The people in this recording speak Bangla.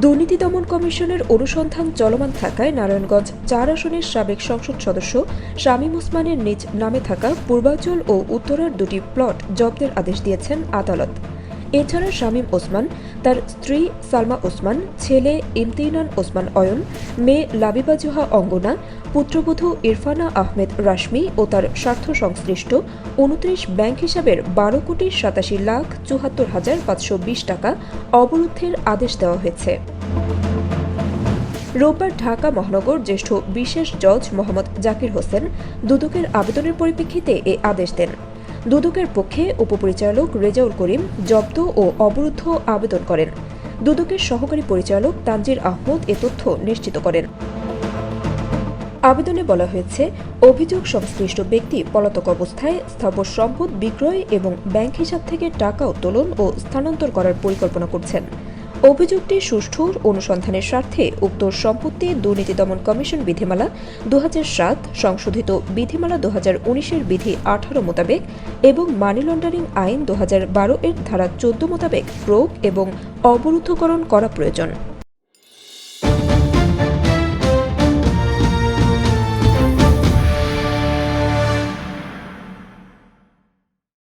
দুর্নীতি দমন কমিশনের অনুসন্ধান চলমান থাকায় নারায়ণগঞ্জ চার আসনের সাবেক সংসদ সদস্য শামীম ওসমানের নিজ নামে থাকা পূর্বাঞ্চল ও উত্তরার দুটি প্লট জব্দের আদেশ দিয়েছেন আদালত। এছাড়া শামীম ওসমান, তার স্ত্রী সালমা ওসমান, ছেলে ইমতিনান ওসমান অয়ন, মেয়ে লাবিবা জোহা অঙ্গনা, পুত্রবধূ ইরফানা আহমেদ রাশমি ও তার স্বার্থ সংশ্লিষ্ট উনত্রিশ ব্যাংক হিসাবের বারো কোটি সাতাশি লাখ চুয়াত্তর হাজার পাঁচশো বিশ টাকা অবরুদ্ধের আদেশ দেওয়া হয়েছে। রোববার ঢাকা মহানগর জ্যেষ্ঠ বিশেষ জজ মোহাম্মদ জাকির হোসেন দুদকের আবেদনের পরিপ্রেক্ষিতে এ আদেশ দেন। দুদকের পক্ষে উপপরিচালক রেজাউল করিম জব্দ ও অবরুদ্ধ আবেদন করেন। দুদকের সহকারী পরিচালক তানজির আহমদ এ তথ্য নিশ্চিত করেন। আবেদনে বলা হয়েছে, অভিযোগ সংশ্লিষ্ট ব্যক্তি পলাতক অবস্থায় স্থাবর সম্পদ বিক্রয় এবং ব্যাংক হিসাব থেকে টাকা উত্তোলন ও স্থানান্তর করার পরিকল্পনা করছেন। অভিযোগটি সুষ্ঠু অনুসন্ধানের স্বার্থে উক্ত সম্পত্তি দুর্নীতি দমন কমিশন বিধিমালা দু সাত, সংশোধিত বিধিমালা দু হাজার বিধি আঠারো মোতাবেক এবং মানি লন্ডারিং আইন দু হাজার বারো এর ধারা চোদ্দ মোতাবেক প্রয়োগ এবং অবরুদ্ধকরণ করা প্রয়োজন।